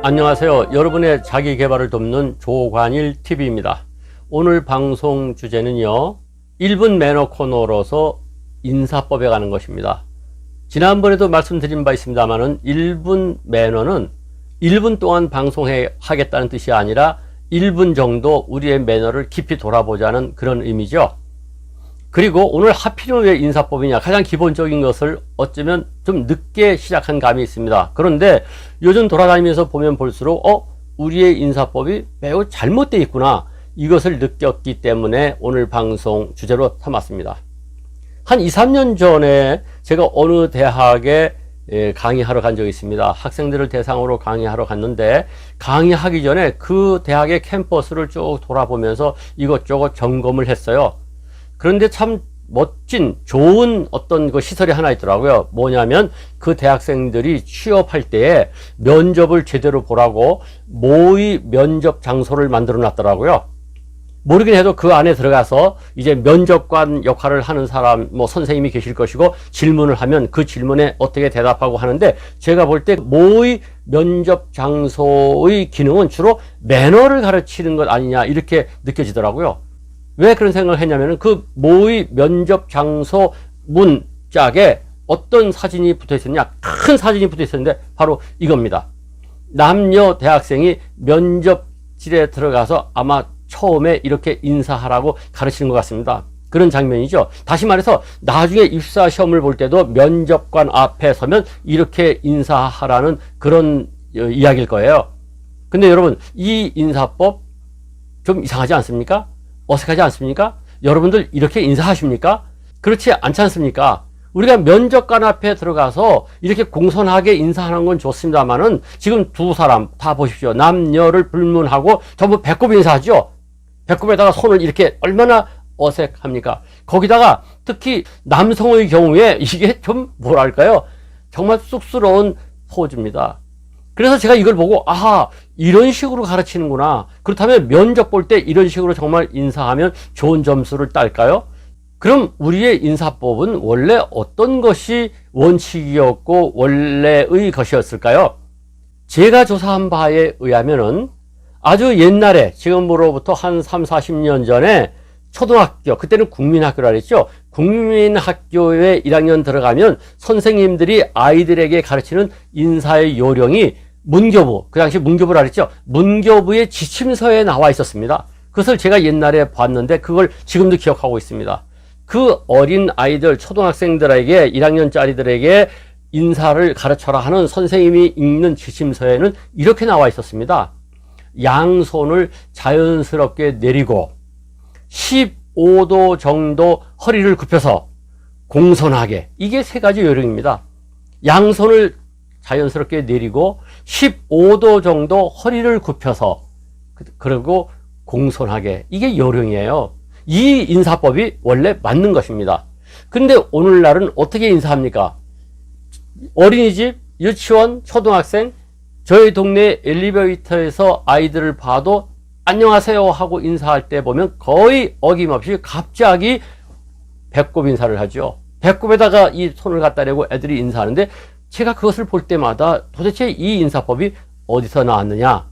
안녕하세요. 여러분의 자기 개발을 돕는 조관일 TV입니다. 오늘 방송 주제는요. 1분 매너 코너로서 인사법에 가는 것입니다. 지난번에도 말씀드린 바 있습니다만은 1분 매너는 1분 동안 방송해 하겠다는 뜻이 아니라 1분 정도 우리의 매너를 깊이 돌아보자는 그런 의미죠. 그리고 오늘 하필이면 왜 인사법이냐 가장 기본적인 것을 어쩌면 좀 늦게 시작한 감이 있습니다. 그런데 요즘 돌아다니면서 보면 볼수록 어 우리의 인사법이 매우 잘못되어 있구나 이것을 느꼈기 때문에 오늘 방송 주제로 삼았습니다. 한 2, 3년 전에 제가 어느 대학에 예, 강의하러 간 적이 있습니다. 학생들을 대상으로 강의하러 갔는데 강의하기 전에 그 대학의 캠퍼스를 쭉 돌아보면서 이것저것 점검을 했어요. 그런데 참 멋진 좋은 어떤 그 시설이 하나 있더라고요. 뭐냐면 그 대학생들이 취업할 때에 면접을 제대로 보라고 모의 면접 장소를 만들어 놨더라고요. 모르긴 해도 그 안에 들어가서 이제 면접관 역할을 하는 사람, 뭐 선생님이 계실 것이고 질문을 하면 그 질문에 어떻게 대답하고 하는데 제가 볼 때 모의 면접 장소의 기능은 주로 매너를 가르치는 것 아니냐 이렇게 느껴지더라고요. 왜 그런 생각을 했냐면은 그 모의 면접 장소 문 짝에 어떤 사진이 붙어 있었냐? 큰 사진이 붙어 있었는데 바로 이겁니다. 남녀 대학생이 면접실에 들어가서 아마 처음에 이렇게 인사하라고 가르치는 것 같습니다. 그런 장면이죠. 다시 말해서 나중에 입사 시험을 볼 때도 면접관 앞에 서면 이렇게 인사하라는 그런 어, 이야기일 거예요. 근데 여러분, 이 인사법 좀 이상하지 않습니까? 어색하지 않습니까? 여러분들 이렇게 인사하십니까? 그렇지 않지 않습니까? 우리가 면접관 앞에 들어가서 이렇게 공손하게 인사하는 건 좋습니다만은 지금 두 사람 다 보십시오. 남녀를 불문하고 전부 배꼽 인사하죠? 배꼽에다가 손을 이렇게 얼마나 어색합니까? 거기다가 특히 남성의 경우에 이게 좀 뭐랄까요? 정말 쑥스러운 포즈입니다. 그래서 제가 이걸 보고 아하 이런 식으로 가르치는구나. 그렇다면 면접 볼 때 이런 식으로 정말 인사하면 좋은 점수를 딸까요? 그럼 우리의 인사법은 원래 어떤 것이 원칙이었고 원래의 것이었을까요? 제가 조사한 바에 의하면은 아주 옛날에 지금으로부터 한 3, 40년 전에 초등학교 그때는 국민학교라 그랬죠. 국민학교에 1학년 들어가면 선생님들이 아이들에게 가르치는 인사의 요령이 문교부 그 당시 문교부라 그랬죠. 문교부의 지침서에 나와 있었습니다. 그것을 제가 옛날에 봤는데 그걸 지금도 기억하고 있습니다. 그 어린 아이들 초등학생들에게 1학년짜리들에게 인사를 가르쳐라 하는 선생님이 읽는 지침서에는 이렇게 나와 있었습니다. 양손을 자연스럽게 내리고 15도 정도 허리를 굽혀서 공손하게 이게 세 가지 요령입니다. 양손을 자연스럽게 내리고 15도 정도 허리를 굽혀서 그리고 공손하게 이게 요령이에요. 이 인사법이 원래 맞는 것입니다. 근데 오늘날은 어떻게 인사합니까? 어린이집, 유치원, 초등학생 저희 동네 엘리베이터에서 아이들을 봐도 안녕하세요 하고 인사할 때 보면 거의 어김없이 갑자기 배꼽 인사를 하죠. 배꼽에다가 이 손을 갖다 대고 애들이 인사하는데 제가 그것을 볼 때마다 도대체 이 인사법이 어디서 나왔느냐?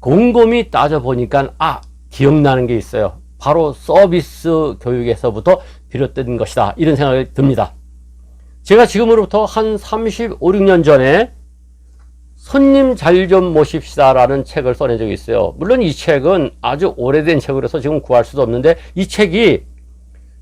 곰곰이 따져보니까 아, 기억나는 게 있어요. 바로 서비스 교육에서부터 비롯된 것이다. 이런 생각이 듭니다. 제가 지금으로부터 한 35, 6년 전에 손님 잘 좀 모십시다라는 책을 써낸 적이 있어요. 물론 이 책은 아주 오래된 책으로서 지금 구할 수도 없는데 이 책이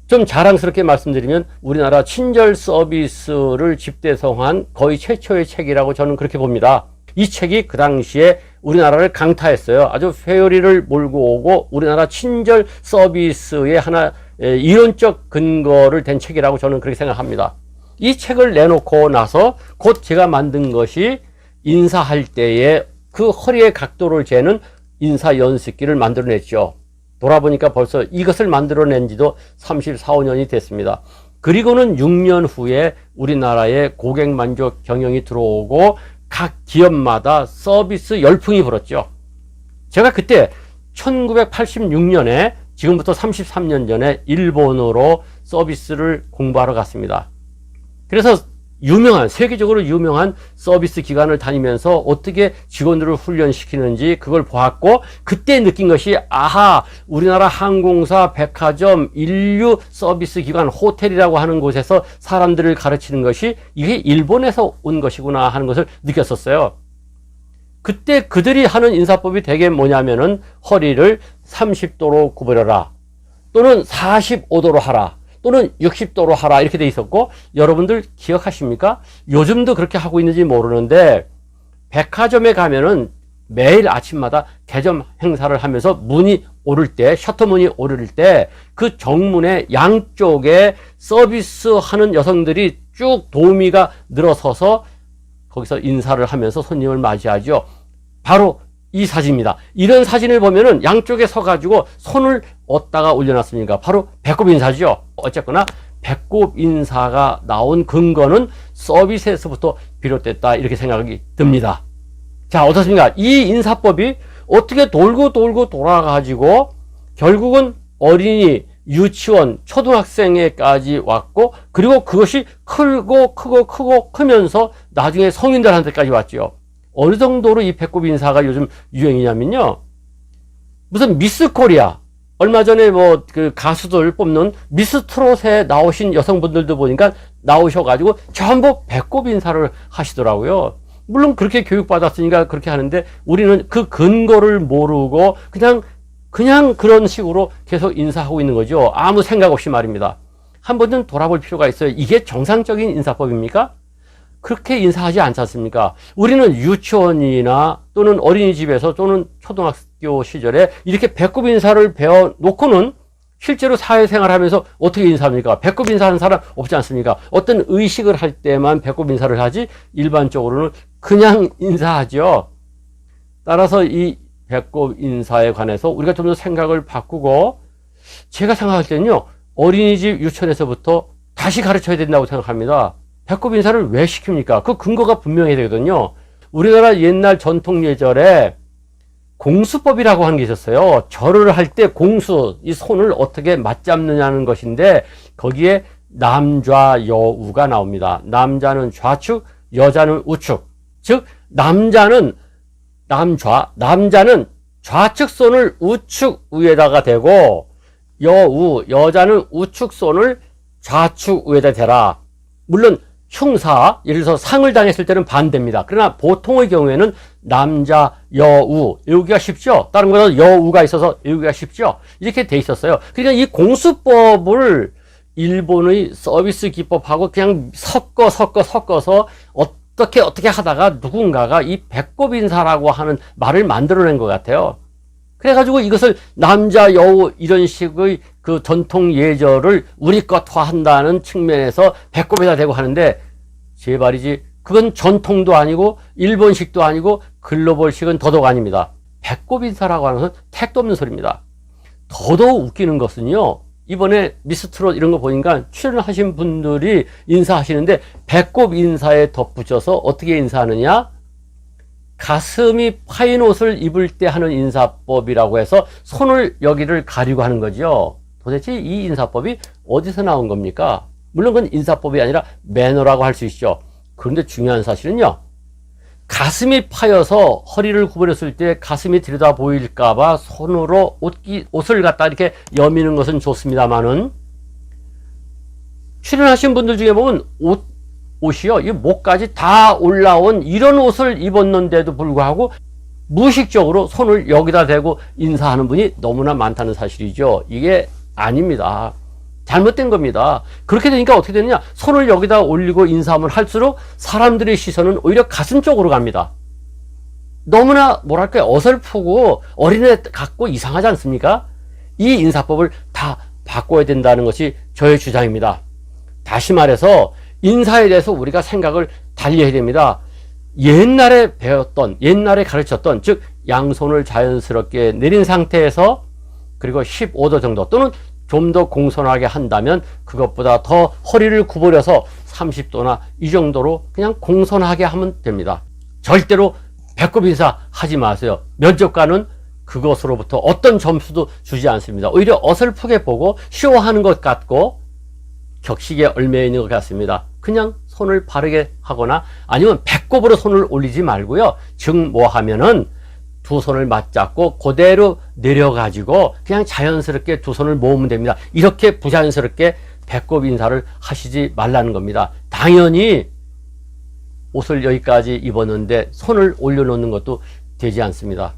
좀 자랑스럽게 말씀드리면 우리나라 친절 서비스를 집대성한 거의 최초의 책이라고 저는 그렇게 봅니다. 이 책이 그 당시에 우리나라를 강타했어요. 아주 회오리를 몰고 오고 우리나라 친절 서비스의 하나 이론적 근거를 된 책이라고 저는 그렇게 생각합니다. 이 책을 내놓고 나서 곧 제가 만든 것이 인사할 때에 그 허리의 각도를 재는 인사 연습기를 만들어냈죠. 돌아보니까 벌써 이것을 만들어낸 지도 34, 5년이 됐습니다. 그리고는 6년 후에 우리나라에 고객 만족 경영이 들어오고 각 기업마다 서비스 열풍이 불었죠. 제가 그때 1986년에 지금부터 33년 전에 일본으로 서비스를 공부하러 갔습니다. 그래서 유명한 세계적으로 유명한 서비스 기관을 다니면서 어떻게 직원들을 훈련시키는지 그걸 보았고 그때 느낀 것이 아하 우리나라 항공사 백화점 인류 서비스 기관 호텔이라고 하는 곳에서 사람들을 가르치는 것이 이게 일본에서 온 것이구나 하는 것을 느꼈었어요. 그때 그들이 하는 인사법이 되게 뭐냐면은 허리를 30도로 구부려라 또는 45도로 하라 또는 60도로 하라 이렇게 돼 있었고 여러분들 기억하십니까? 요즘도 그렇게 하고 있는지 모르는데 백화점에 가면은 매일 아침마다 개점 행사를 하면서 문이 오를 때 셔터 문이 오를 때 그 정문의 양쪽에 서비스 하는 여성들이 쭉 도우미가 늘어서서 거기서 인사를 하면서 손님을 맞이하죠. 바로 이 사진입니다. 이런 사진을 보면은 양쪽에 서가지고 손을 얻다가 올려놨습니까? 바로 배꼽 인사죠. 어쨌거나 배꼽 인사가 나온 근거는 서비스에서부터 비롯됐다 이렇게 생각이 듭니다. 자 어떻습니까? 이 인사법이 어떻게 돌고 돌고 돌아가지고 결국은 어린이, 유치원, 초등학생에까지 왔고 그리고 그것이 크고 크고 크고 크면서 나중에 성인들한테까지 왔죠. 어느 정도로 이 배꼽 인사가 요즘 유행이냐면요. 무슨 미스 코리아 얼마 전에 뭐 그 가수들 뽑는 미스 트롯에 나오신 여성분들도 보니까 나오셔가지고 전부 배꼽 인사를 하시더라고요. 물론 그렇게 교육받았으니까 그렇게 하는데 우리는 그 근거를 모르고 그냥 그냥 그런 식으로 계속 인사하고 있는 거죠. 아무 생각 없이 말입니다. 한 번은 돌아볼 필요가 있어요. 이게 정상적인 인사법입니까? 그렇게 인사하지 않지 않습니까? 우리는 유치원이나 또는 어린이집에서 또는 초등학 교 시절에 이렇게 배꼽 인사를 배워 놓고는 실제로 사회생활 하면서 어떻게 인사합니까? 배꼽 인사하는 사람 없지 않습니까? 어떤 의식을 할 때만 배꼽 인사를 하지 일반적으로는 그냥 인사하죠. 따라서 이 배꼽 인사에 관해서 우리가 좀 더 생각을 바꾸고 제가 생각할 때는요 어린이집 유치원에서부터 다시 가르쳐야 된다고 생각합니다. 배꼽 인사를 왜 시킵니까? 그 근거가 분명해야 되거든요. 우리나라 옛날 전통 예절에 공수법이라고 하는 게 있었어요. 절을 할 때 공수, 이 손을 어떻게 맞잡느냐는 것인데 거기에 남좌 여우가 나옵니다. 남자는 좌측, 여자는 우측. 즉 남자는 남좌, 남자는 좌측 손을 우측 위에다가 대고 여우, 여자는 우측 손을 좌측 위에다 대라. 물론 형사, 예를 들어서 상을 당했을 때는 반대입니다. 그러나 보통의 경우에는 남자, 여우, 외우기가 쉽죠? 다른 거는 여우가 있어서 외우기가 쉽죠? 이렇게 돼 있었어요. 그러니까 이 공수법을 일본의 서비스 기법하고 그냥 섞어, 섞어, 섞어서 어떻게, 어떻게 하다가 누군가가 이 배꼽 인사라고 하는 말을 만들어낸 것 같아요. 그래가지고 이것을 남자, 여우 이런 식의 그 전통 예절을 우리 것화한다는 측면에서 배꼽에다 대고 하는데 제 말이지 그건 전통도 아니고 일본식도 아니고 글로벌식은 더더욱 아닙니다. 배꼽 인사라고 하는 것은 택도 없는 소리입니다. 더더욱 웃기는 것은요. 이번에 미스트롯 이런 거 보니까 출연하신 분들이 인사하시는데 배꼽 인사에 덧붙여서 어떻게 인사하느냐? 가슴이 파인 옷을 입을 때 하는 인사법이라고 해서 손을 여기를 가리고 하는 거죠. 도대체 이 인사법이 어디서 나온 겁니까? 물론 그건 인사법이 아니라 매너라고 할 수 있죠. 그런데 중요한 사실은요. 가슴이 파여서 허리를 구부렸을 때 가슴이 들여다 보일까봐 손으로 옷, 옷을 갖다 이렇게 여미는 것은 좋습니다만은 출연하신 분들 중에 보면 옷, 옷이요. 이 목까지 다 올라온 이런 옷을 입었는데도 불구하고 무의식적으로 손을 여기다 대고 인사하는 분이 너무나 많다는 사실이죠. 이게 아닙니다. 잘못된 겁니다. 그렇게 되니까 어떻게 되느냐? 손을 여기다 올리고 인사함을 할수록 사람들의 시선은 오히려 가슴 쪽으로 갑니다. 너무나 뭐랄까요? 어설프고 어린애 같고 이상하지 않습니까? 이 인사법을 다 바꿔야 된다는 것이 저의 주장입니다. 다시 말해서 인사에 대해서 우리가 생각을 달리 해야 됩니다. 옛날에 배웠던, 옛날에 가르쳤던, 즉, 양손을 자연스럽게 내린 상태에서 그리고 15도 정도 또는 좀 더 공손하게 한다면 그것보다 더 허리를 구부려서 30도나 이 정도로 그냥 공손하게 하면 됩니다. 절대로 배꼽 인사 하지 마세요. 면접관은 그것으로부터 어떤 점수도 주지 않습니다. 오히려 어설프게 보고 쇼하는 것 같고 격식에 얽매여 있는 것 같습니다. 그냥 손을 바르게 하거나 아니면 배꼽으로 손을 올리지 말고요. 즉 뭐 하면은 두 손을 맞잡고 그대로 내려가지고 그냥 자연스럽게 두 손을 모으면 됩니다. 이렇게 부자연스럽게 배꼽 인사를 하시지 말라는 겁니다. 당연히 옷을 여기까지 입었는데 손을 올려놓는 것도 되지 않습니다.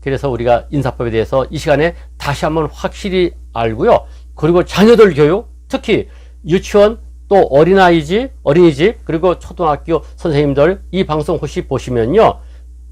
그래서 우리가 인사법에 대해서 이 시간에 다시 한번 확실히 알고요. 그리고 자녀들 교육, 특히 유치원 또 어린아이집, 어린이집, 그리고 초등학교 선생님들 이 방송 혹시 보시면요.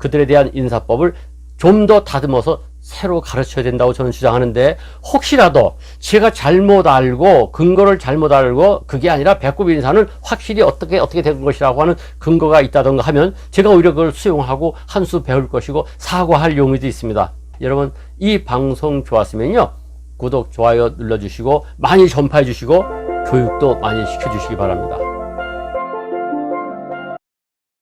그들에 대한 인사법을 좀 더 다듬어서 새로 가르쳐야 된다고 저는 주장하는데 혹시라도 제가 잘못 알고 근거를 잘못 알고 그게 아니라 배꼽 인사는 확실히 어떻게 어떻게 된 것이라고 하는 근거가 있다던가 하면 제가 오히려 그걸 수용하고 한 수 배울 것이고 사과할 용의도 있습니다. 여러분 이 방송 좋았으면요 구독 좋아요 눌러주시고 많이 전파해 주시고 교육도 많이 시켜주시기 바랍니다.